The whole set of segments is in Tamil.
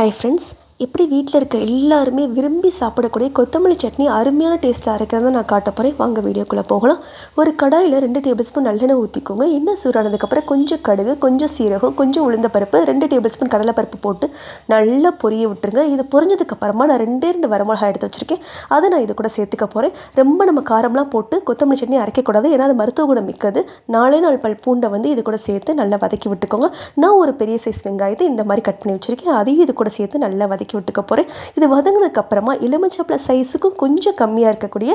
ഹായ് ഫ്രണ്ട്സ് எப்படி வீட்டில் இருக்க எல்லாருமே விரும்பி சாப்பிடக்கூடிய கொத்தமல்லி சட்னி அருமையான டேஸ்ட்டில் அரைக்கிறத நான் காட்ட போகிறேன் வாங்க வீடியோக்குள்ளே போகலாம். ஒரு கடாயில் ரெண்டு டேபிள் ஸ்பூன் நல்லெண்ணெய் ஊற்றிக்கோங்க எண்ணெய் சூடானதுக்கப்புறம் கொஞ்சம் கடுகு கொஞ்சம் சீரகம் கொஞ்சம் உளுந்த பருப்பு ரெண்டு டேபிள் ஸ்பூன் கடலைப்பருப்பு போட்டு நல்லா பொரிய விட்டுருங்க. இது பொரிஞ்சதுக்கப்புறமா நான் ரெண்டே ரெண்டு வரமிளகா எடுத்து வச்சுருக்கேன். அதை நான் இது கூட சேர்த்துக்க போகிறேன் ரொம்ப நம்ம காரம்லாம் போட்டு கொத்தமல்லி சட்னி அரைக்கக்கூடாது. ஏன்னா அது மருத்துவ குணம் மிக்கது. நாலே நாலு பல் பூண்டை வந்து இது கூட சேர்த்து நல்லா வதக்கி விட்டுக்கோங்க. நான் ஒரு பெரிய சைஸ் வெங்காயத்தை இந்த மாதிரி கட் பண்ணி வச்சுருக்கேன். அதையும் இது கூட சேர்த்து நல்லா வதக்கி விட்டுக்க போகிறேன் இது வதங்கினதுக்கப்புறமா எலுமிச்சப்பழ சைஸுக்கும் கொஞ்சம் கம்மியாக இருக்கக்கூடிய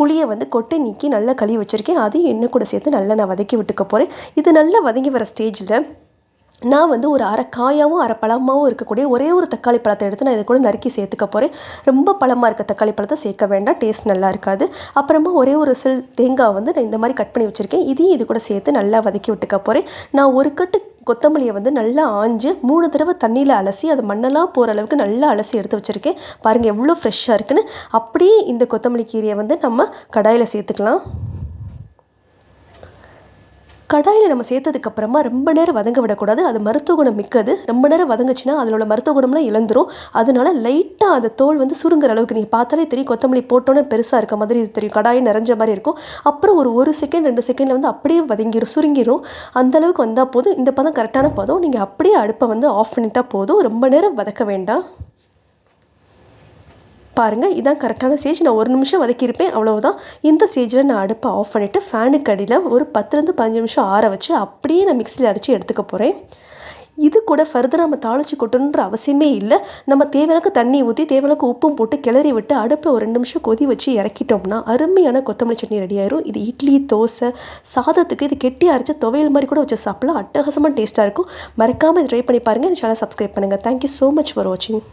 புளியை வந்து கொட்டை நீக்கி நல்லா கழுவி வச்சுருக்கேன். அதையும் எண்ணெய் கூட சேர்த்து நல்லா நான் வதக்கி விட்டுக்க போகிறேன் இது நல்லா வதங்கி வர ஸ்டேஜில் நான் வந்து ஒரு அரை காயாகவும் அரை பழமாகவும் இருக்கக்கூடிய ஒரே ஒரு தக்காளி பழத்தை எடுத்து நான் இதை கூட நறுக்கி சேர்த்துக்க போகிறேன் ரொம்ப பழமாக இருக்க தக்காளி பழத்தை சேர்க்க வேண்டாம். டேஸ்ட் நல்லா இருக்காது. அப்புறமா ஒரே ஒரு சில் தேங்காய் வந்து நான் இந்த மாதிரி கட் பண்ணி வச்சுருக்கேன். இதையும் இது கூட சேர்த்து நல்லா வதக்கி விட்டுக்க போகிறேன் நான் ஒரு கட்டு கொத்தமல்லியை வந்து நல்லா ஆஞ்சு மூணு தடவை தண்ணியில் அலசி அது மண்ணெல்லாம் போகிற அளவுக்கு நல்லா அலசி எடுத்து வச்சுருக்கேன். பாருங்கள் எவ்வளோ ஃப்ரெஷ்ஷாக இருக்குன்னு. அப்படியே இந்த கொத்தமல்லி கீரையை வந்து நம்ம கடாயில் சேர்த்துக்கலாம். கடாயில் நம்ம சேர்த்ததுக்கப்புறமா ரொம்ப நேரம் வதங்க விடக்கூடாது. அது மருத்துவ குணம் மிக்கது. ரொம்ப நேரம் வதங்குச்சுன்னா அதில் உள்ள மருத்துவ குணம்லாம் இழந்துரும். அதனால லைட்டாக அந்த தோல் வந்து சுருங்குற அளவுக்கு நீங்கள் பார்த்தாலே தெரியும். கொத்தமல்லி போட்டோன்னே பெருசாக இருக்க மாதிரி இது தெரியும். கடாயை நிறைஞ்ச மாதிரி இருக்கும். அப்புறம் ஒரு ஒரு செகண்ட் ரெண்டு செகண்டில் வந்து அப்படியே வதங்கிடும் சுருங்கிரும். அந்தளவுக்கு வந்தால் போதும். இந்த பதம் கரெக்டான பதம். நீங்கள் அப்படியே அடுப்பை வந்து ஆஃப் பண்ணிட்டா போதும். ரொம்ப நேரம் வதக்க வேண்டாம். பாருங்கள் இதான் கரெக்டான ஸ்டேஜ் நான் ஒரு நிமிஷம் வதக்கியிருப்பேன் அவ்வளவுதான். இந்த ஸ்டேஜில் நான் அடுப்பை ஆஃப் பண்ணிவிட்டு ஃபேனுக்கு அடியில் ஒரு பத்துலேருந்து பதினஞ்சு நிமிஷம் ஆற வச்சு அப்படியே நான் மிக்சியில் அடித்து எடுத்துக்க போகிறேன் இது கூட ஃபர்தர் நம்ம தாளிச்சு கொட்டணுன்ற அவசியமே இல்லை. நம்ம தேவையானக்கு தண்ணி ஊற்றி தேவையானக்கு உப்பும் போட்டு கிளறி விட்டு அடுப்பில் ஒரு ரெண்டு நிமிஷம் கொதி வச்சு இறக்கிட்டோம்னா அருமையான கொத்தமல்லி சட்னி ரெடி ஆயிரும். இது இட்லி தோசை சாதத்துக்கு இது கெட்டி அரைச்ச துவையல் மாதிரி கூட வச்சு சாப்பிடலாம். அட்டகாசமாக டேஸ்ட்டாக இருக்கும். மறக்காமல் ட்ரை பண்ணி பாருங்கள் இந்த சேனல் சப்ஸ்கிரைப் பண்ணுங்கள் thank you so much for வாட்சிங்